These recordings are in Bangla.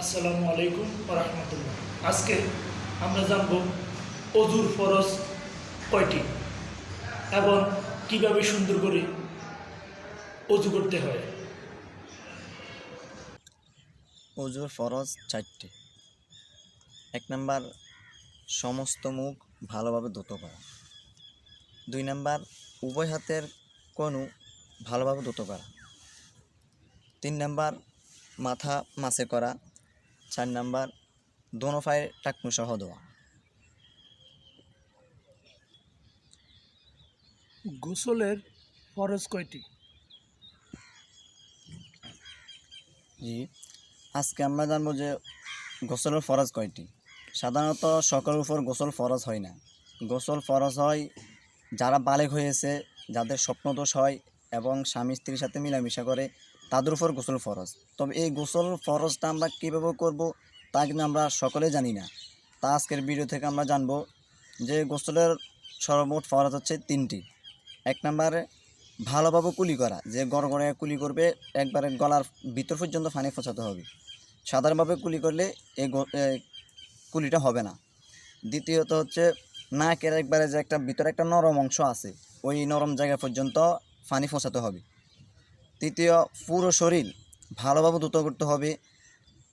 আসসালামু আলাইকুম রহমতুল্লাহ। আজকে আমরা জানব অজুর ফরজ কয়টি এবং কীভাবে সুন্দর করে অজু করতে হয়। অজুর ফরজ চারটি। এক নাম্বার, সমস্ত মুখ ভালোভাবে দ্রুত করা। দুই নাম্বার, উভয় হাতের কনু ভালোভাবে দ্রুত করা। তিন নাম্বার, মাথা মাসে করা। চার নাম্বার দোনো পায়ে টাকনু সহ দেওয়া। গোসলের ফরজ কয়টি? জি আজকে আমরা জানব যে গোসলের ফরজ কয়টি? সাধারণত সকলের উপর গোসল ফরজ হয় না। গোসল ফরজ হয় যারা বালেগ হয়েছে যাদের স্বপ্নদোষ হয় এবং স্বামী স্ত্রীর সাথে মিলামিশা করে তাদের উপর গোসল ফরজ। তবে এই গোসল ফরজটা আমরা কীভাবে করব তা কিন্তু আমরা সকলে জানি না। তা আজকের ভিডিও থেকে আমরা জানব যে গোসলের সর্বমোট ফরজ হচ্ছে তিনটি। এক নম্বরে, ভালোভাবে কুলি করা, যে গড় গড়ে কুলি করবে, একবারে গলার ভিতর পর্যন্ত পানি পৌঁছাতে হবে। সাধারণভাবে কুলি করলে এই কুলিটা হবে না। দ্বিতীয়ত হচ্ছে, নাকের একবারে যে একটা ভিতরে একটা নরম অংশ আছে, ওই নরম জায়গা পর্যন্ত পানি পৌঁছাতে হবে। তৃতীয়, পুরো শরীর ভালোভাবে দ্রুত করতে হবে।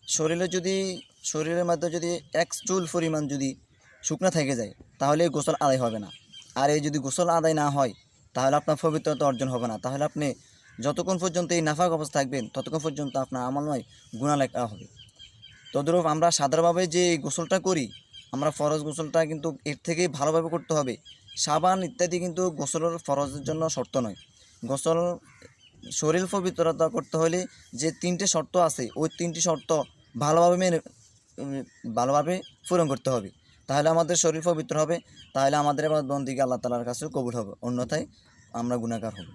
শরীরে যদি, শরীরের মধ্যে যদি এক চুল পরিমাণ যদি শুকনো থেকে যায়, তাহলে গোসল আদায় হবে না। আর এই যদি গোসল আদায় না হয়, তাহলে আপনার পবিত্রতা অর্জন হবে না। তাহলে আপনি যতক্ষণ পর্যন্ত এই নাফাক অবস্থা থাকবেন, ততক্ষণ পর্যন্ত আপনার আমল নয় গুণা লেখা হবে। তদ্রূপ আমরা সাধারণভাবে যে গোসলটা করি, আমরা ফরজ গোসলটা কিন্তু এর থেকেই ভালোভাবে করতে হবে। সাবান ইত্যাদি কিন্তু গোসলের ফরজের জন্য শর্ত নয়। গোসল শরীর পবিত্রতা করতে হলে যে তিনটে শর্ত আছে, ওই তিনটি শর্ত ভালোভাবে মেনে ভালোভাবে পূরণ করতে হবে। তাহলে আমাদের শরীর পবিত্র হবে, তাহলে আমাদের এবার বন্দিকে আল্লাহ তালার কাছে কবুল হবে। অন্যথায় আমরা গুণাকার হব।